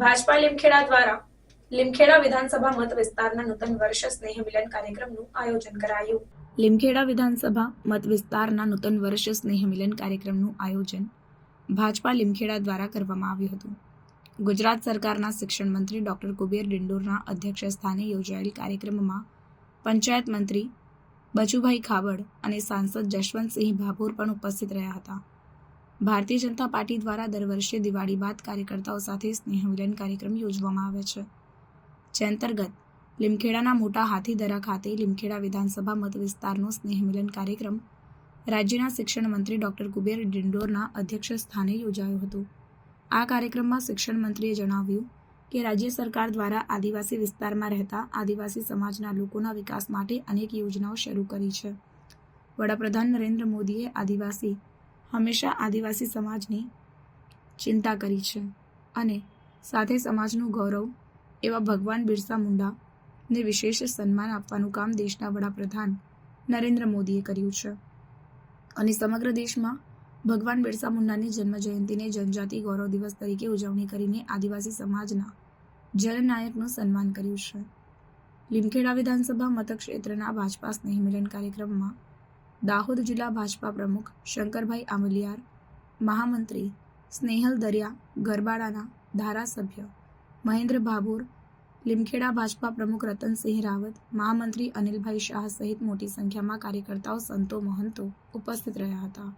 ભાજપા લીમખેડા દ્વારા લીમખેડા વિધાનસભા મત વિસ્તારના નૂતન વર્ષ સ્નેહ મિલન કાર્યક્રમનું આયોજન કરાયું. લીમખેડા વિધાનસભા મત વિસ્તારના નૂતન વર્ષ સ્નેહ મિલન કાર્યક્રમનું આયોજન ભાજપા લીમખેડા દ્વારા કરવામાં આવ્યું હતું. ગુજરાત સરકારના શિક્ષણ મંત્રી ડોક્ટર કુબેર ડિંડોરના અધ્યક્ષ સ્થાને યોજાયેલ કાર્યક્રમમાં પંચાયત મંત્રી બચુભાઈ ખાબડ અને સાંસદ જશવંતસિંહ ભાભોર પણ ઉપસ્થિત રહ્યા હતા. ભારતીય જનતા પાર્ટી દ્વારા દર વર્ષે દિવાળી બાદ કાર્યકર્તાઓ સાથે સ્નેહ મિલન કાર્યક્રમ યોજવામાં આવે છે. જે અંતર્ગત લીમખેડાના મોટા હાથીદરા ખાતે લીમખેડા વિધાનસભા મત વિસ્તારનો સ્નેહ મિલન કાર્યક્રમ રાજ્યના શિક્ષણ મંત્રી ડોક્ટર કુબેર ડિંડોરના અધ્યક્ષ સ્થાને યોજાયો હતો. આ કાર્યક્રમમાં શિક્ષણ મંત્રીએ જણાવ્યું કે રાજ્ય સરકાર દ્વારા આદિવાસી વિસ્તારમાં રહેતા આદિવાસી સમાજના લોકોના વિકાસ માટે અનેક યોજનાઓ શરૂ કરી છે. વડાપ્રધાન નરેન્દ્ર મોદીએ આદિવાસી હંમેશા આદિવાસી સમાજની ચિંતા કરી છે અને સાથે સમાજનું ગૌરવ એવા ભગવાન બિરસા મુંડાને વિશેષ સન્માન આપવાનું કામ દેશના વડાપ્રધાન નરેન્દ્ર મોદીએ કર્યું છે. અને સમગ્ર દેશમાં ભગવાન બિરસા મુંડાની જન્મ જયંતિને જનજાતિ ગૌરવ દિવસ તરીકે ઉજવણી કરીને આદિવાસી સમાજના જનનાયકનું સન્માન કર્યું છે. લીમખેડા વિધાનસભા મતક્ષેત્રના ભાજપા સ્નેહ કાર્યક્રમમાં દાહોદ જિલ્લા ભાજપા પ્રમુખ શંકરભાઈ આમલિયાર, મહામંત્રી સ્નેહલ દરિયા ગરબાડાના ધારાસભ્ય મહેન્દ્ર ભાભોર, લીમખેડા ભાજપા પ્રમુખ રતનસિંહ રાવત, મહામંત્રી અનિલભાઈ શાહ સહિત મોટી સંખ્યામાં કાર્યકર્તાઓ, સંતો, મહંતો ઉપસ્થિત રહ્યા હતા.